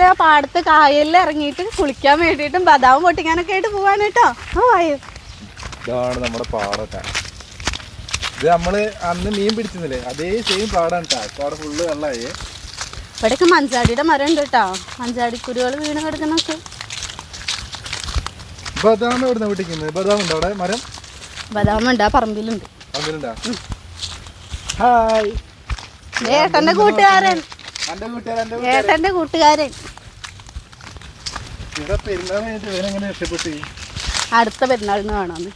ഞങ്ങളിത് ആ പാടത്ത് കായലിൽ ഇറങ്ങിയിട്ട് കുളിക്കാൻ വേണ്ടിയിട്ടും ബദാം പൊട്ടിക്കാനൊക്കെ ആയിട്ട് പോവാണ് കേട്ടോ. ഓ വായു ഇതാണ് നമ്മുടെ പാടൊക്കെ. ഇത് നമ്മൾ അന്ന് മീൻ പിടിച്ചില്ലേ അതേ സെയിം പാടാണ് കേട്ടോ അവിടെ ഫുള്ള് വെള്ളമായി ഇവിടെയൊക്കെ മഞ്ചാടിയുടെ മരം ഉണ്ട് കേട്ടോ മഞ്ചാടിക്കുരുകൾ വീണ് കിടക്കുന്നൊക്കെ. ബദാം എവിടെ നിന്ന് പിടിക്കുന്നത് ബദാം ഉണ്ടോ അവിടെ? മരം? ബദാം ഉണ്ട്. ആ പറമ്പിലുണ്ട്. പറമ്പിലുണ്ടോ? ഹായ്. ദേ ഏട്ടന്റെ കൂട്ടുകാരൻ. ഏട്ടന്റെ കൂട്ടുകാരൻ. അടുത്ത പെരുന്നാളിന് കാണാന്ന്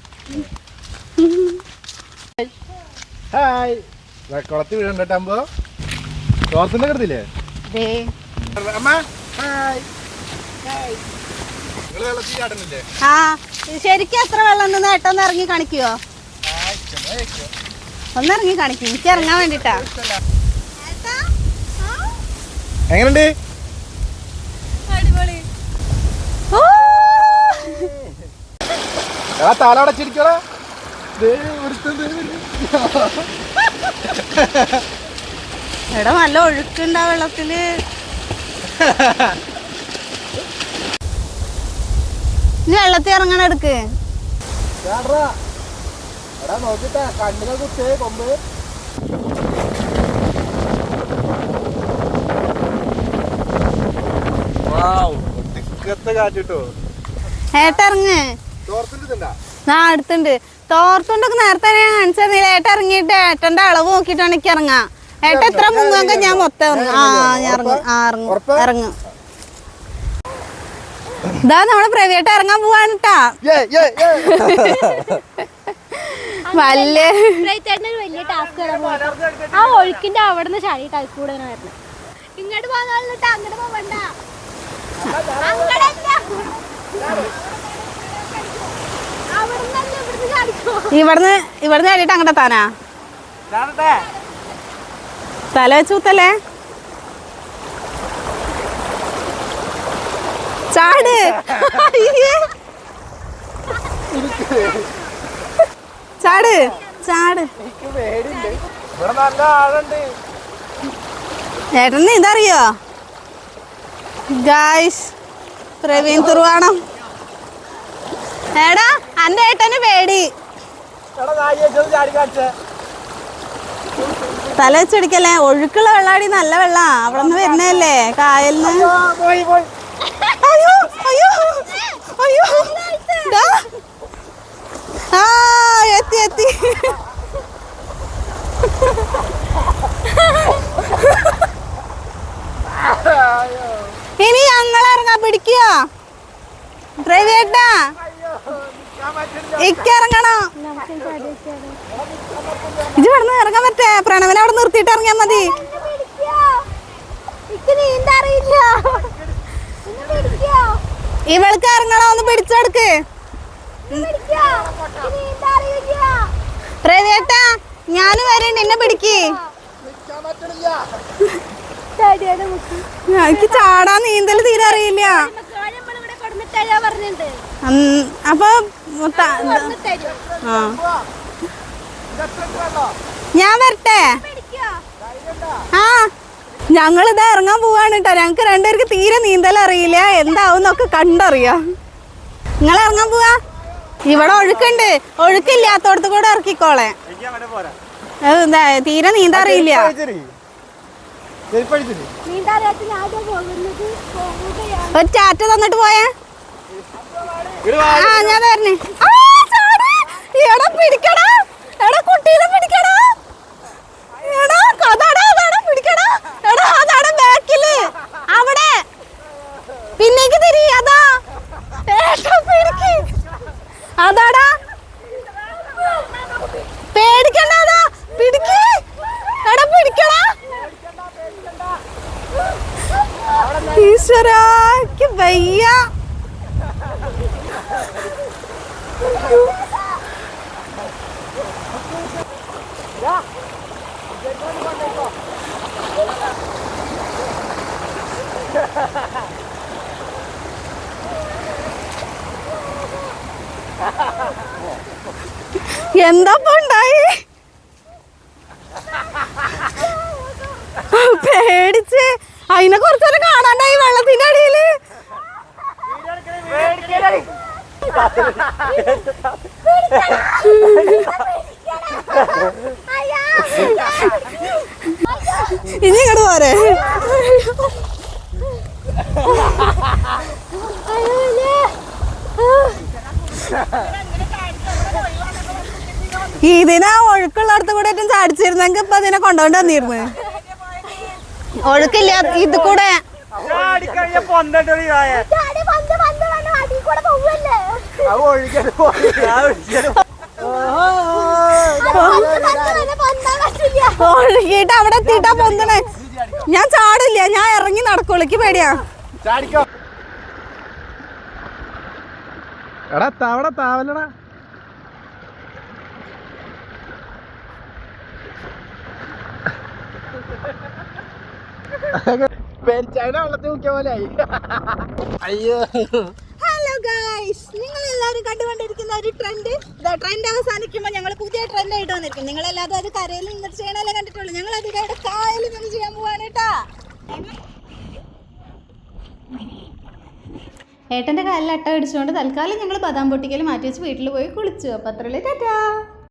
ഹായ് കുളത്തിൽ വീഴണ്ടോ തോർത്തിന്റെ കിടത്തില്ലേ? അമ്മ ഹായ് ആ ശരിക്കും എത്ര വെള്ളം ഏട്ടൊന്ന് ഇറങ്ങി കാണിക്കുവോ? ഒന്നിറങ്ങി ചെന്നൈക്കോ ഒന്ന് ഇറങ്ങി കാണിക്കും എനിക്ക് ഇറങ്ങാൻ വേണ്ടിട്ടാ. എങ്ങനുണ്ട്? എടാ തല അടച്ചിരിക്കടാ. എടാ നല്ല ഒഴുക്കുണ്ടാ വെള്ളത്തിൽ. നീ വെള്ളത്തിൽ ഇറങ്ങണ എടുക്ക്. എടാ നോക്കിട്ടാ കണ്ണിനെ കുത്തേ കൊമ്പ്. തോർത്തിന്റെ ഇതുണ്ടാ ആ അടുത്തുണ്ട്. തോർത്തുണ്ടൊക്കെ നേരത്തെ ഞാൻ കാണിച്ചറിയില്ല ഏട്ട ഇറങ്ങിയിട്ട് ഏട്ടന്റെ അളവ് നോക്കിയിട്ടാണ് എനിക്ക് ഇറങ്ങാം. ഏട്ട എത്ര മുങ്ങുമെങ്കിൽ ഞാൻ മൊത്തം ഇറങ്ങും. ആ ഞാൻ ഇറങ്ങും. ആ ഇറങ്ങും. ഇറങ്ങും. ഇതാ നമ്മളെ പ്രൈവേറ്റ് ഇറങ്ങാൻ പോവാണ് ട്ടാ. ഏ ഏ ഏ വല്യ വലിയ ടാസ്ക് ആ ഒഴുക്കിന്റെ അവിടെ നിന്ന് ചാടി കൂടെ ഇങ്ങോട്ട് പോകാൻ അങ്ങോട്ട്. അവിടുന്നല്ല ഇവിടുന്ന് ഇവിടുന്ന് കഴിഞ്ഞിട്ട് ചാടിയിട്ട് അങ്ങോട്ട് താനാ തല വെച്ച് കുത്തല്ലേ? ചാട്. ചാട്. ചാട്. ഏട്ടന് ഇതറിയോ? ഗായ്സ് പ്രവീൺ തുറവാണം. ഏടാ അന്റെ ഏട്ടന് പേടി. തല വെച്ചടിക്കല്ലേ ഒഴുക്കുള്ള വെള്ളാടി നല്ല വെള്ള. അവിടെ നിന്ന് വരുന്നല്ലേ കായലിന്? അയ്യോ അയ്യോ അയ്യോ. ആ എത്തി എത്തി. ഇനി ഞങ്ങൾ പിടിക്കുക പ്രൈവേറ്റാ ഇക്ക് ഇറങ്ങണം ഇത് ഇവിടെ ഇറങ്ങാൻ പറ്റേ? പ്രണവനെ അവിടെ നിർത്തിയിട്ട് ഇറങ്ങിയാൽ മതി. ഇവൾക്ക് ഇറങ്ങണോ ഒന്ന് പിടിച്ചെടുക്ക് പ്രവേട്ടാ ഞാൻ വരണ്ട് എന്നെ പിടിക്ക്. എനിക്ക് ചാടാ നീന്തൽ തീരെ അറിയില്ല. ഉം, അപ്പൊ ആ. ഞാൻ വരട്ടെ? പിടിക്കോ. ആ ഞങ്ങളിത് ഇറങ്ങാൻ പോവാണ് കേട്ടോ ഞങ്ങക്ക് രണ്ടുപേർക്ക് തീരെ നീന്തൽ അറിയില്ല. എന്താവും എന്നൊക്കെ കണ്ടറിയാം. നിങ്ങൾ ഇറങ്ങാൻ പോവാ? ഇവിടെ ഒഴുക്കുണ്ട്. ഒഴുക്കില്ലാത്തോടത്ത് കൂടെ ഇറക്കിക്കോളെ. തീരെ നീന്താ അറിയില്ല. ഒരു ചാറ്റ തന്നിട്ട് പോയേ. ആ ഞാൻ വരണേ. എടാ പിടിക്കടാ. എടാ കുട്ടീനെ പിടിക്കടാ. എടാ അതാടാ അതാടാ പിടിക്കടാ. എടാ അതാടാ ബാക്കിൽ. അവിടെ. പിന്നേക്ക് തിരി അതാ. പിടിക്ക്. അതാടാ. പേടിക്കണ്ട അതാ. പിടിക്ക്. എടാ പിടിക്കടാ. ഈശ്വരാ എനിക്ക് വയ്യ. എന്താ ഉണ്ടായി പേടിച്ച് അതിനെ കുറച്ചേരം കാണാണ്ടായി വെള്ളത്തിന്റെ അടിയിൽ. ഇനി ഇങ്ങോട്ട് പോരെ. ഇതിനാ ഒഴുക്കുള്ളടത്ത് കൂടെ ഏറ്റവും ചാടിച്ചിരുന്നെങ്കിൽ ഇപ്പൊ അതിനെ കൊണ്ടുകൊണ്ട് വന്നിരുന്നു. ഒഴുക്കില്ല ഇത് കൂടെ ഒഴുകിയിട്ട് അവിടെ എത്തിയിട്ടാ പൊന്തണേ. ഞാൻ ചാടില്ല ഞാൻ ഇറങ്ങി നടക്കുള്ളിക്ക് പേടിയാ. എടാ താവട താവലടാ പെരിച്ചാവിനെ വെള്ളത്തിൽ മുക്കിയ പോലെ ആയി. അയ്യോ. ഗൈസ് നിങ്ങൾ എല്ലാവരും കണ്ടുകൊണ്ടിരിക്കുന്ന ഒരു ട്രെൻഡ് ട്രെൻഡ് അവസാനിക്കുമ്പോൾ ഞങ്ങൾ പുതിയ ട്രെൻഡ് ആയിട്ട് വന്നിരിക്കും നിങ്ങൾ എല്ലാവരും അത് കരയിൽ നിന്നിട്ട് ചെയ്യണല്ലേ കണ്ടിട്ടുള്ളൂ. ഞങ്ങൾ അത് ഇവിടെ കായലിൽ നിന്ന് ചെയ്യാൻ പോവാണ് കേട്ടാ ഏട്ടന്റെ കാലിൽ അട്ട അടിച്ചുകൊണ്ട് തൽക്കാലം ഞങ്ങൾ ബദാം പൊട്ടിക്കൽ മാറ്റി വെച്ച് വീട്ടിൽ പോയി കുളിച്ചു. അപ്പോൾ അത്രയല്ലേ ടാറ്റാ.